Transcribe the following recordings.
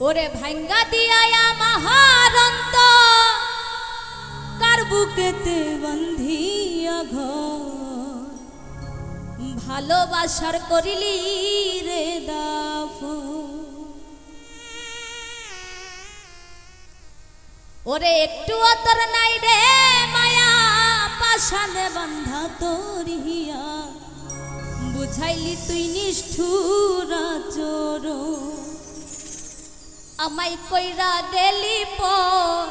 ওরে ভাঙ্গা দিয়ায়া মাহারন্ত। কার বুকেতে বন্ধিয়া ঘর? ভালোবাসার করিলি রে দাফ। ওরে একটু অতর নাই রে মায়া পাশানে বান্ধা তোরিয়া বুঝাইলি তুই নিষ্ঠুর চোর আমায় কইরা গেলি পর,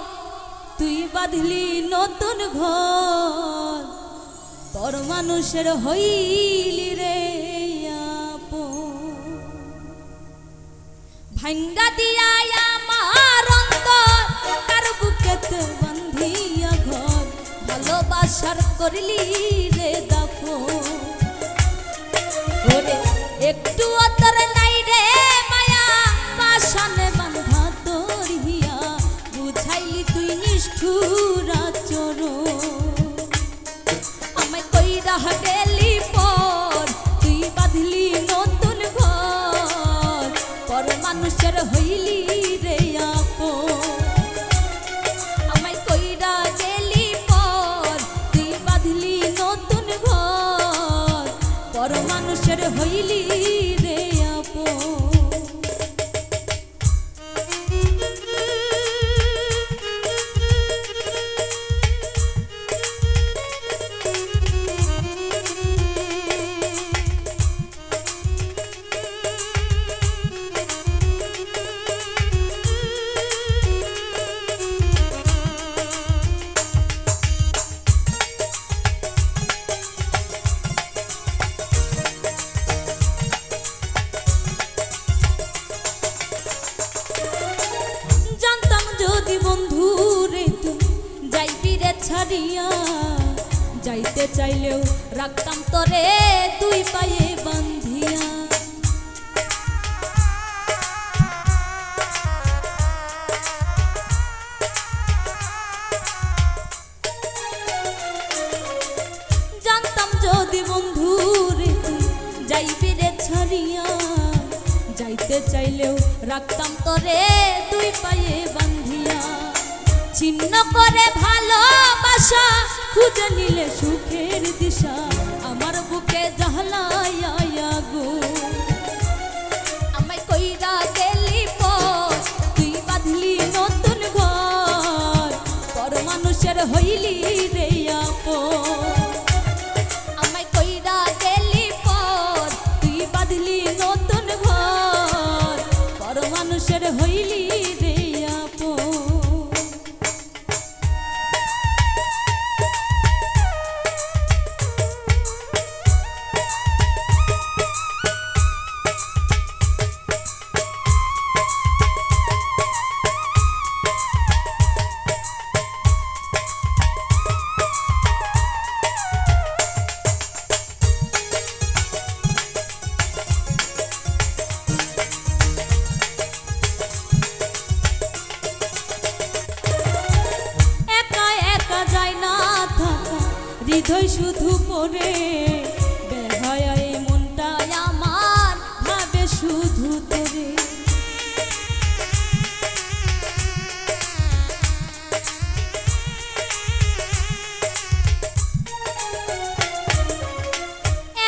তুই বাঁধলি নতুন ঘর। পর মানুষের হইলি রে। ভাঙ্গা দিয়া আমার অন্তর, কার বুকেতে বান্ধিয়া ঘর। ভালোবাসার করলি রে ওরে একটু মানুষের হইলি ছাড়িয়া যাইতে চাইলেও রাখতাম তোরে দুই পায়ে বান্ধিয়া। জানতাম যদি বন্ধু রে যাইবি রে ছাড়িয়া, যাইতে চাইলেও রাখতাম তোরে দুই পায়ে বান্ধিয়া। ছিন্ন করে ভালোবাসা খুঁজে নিলে সুখের দিশা। আমার বুকে জাহলাইয়া হৃদয় শুধু ভাবে শুধু তোরে।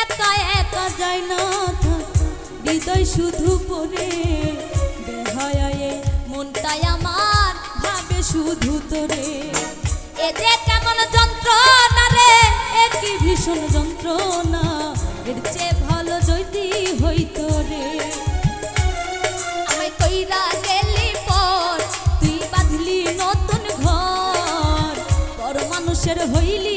একা একা যায় শুধু মনটাই আমার, ভাবে শুধু তোরে। এ যে কেমন যন্ত্রণা রে, একই ভীষণ যন্ত্রণা। এর চেয়ে ভালো যদি হইতো রে। আমায় কইরা গেলি পর, তুই বাঁধলি নতুন ঘর। পর মানুষের হইলি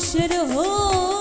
cheiroso.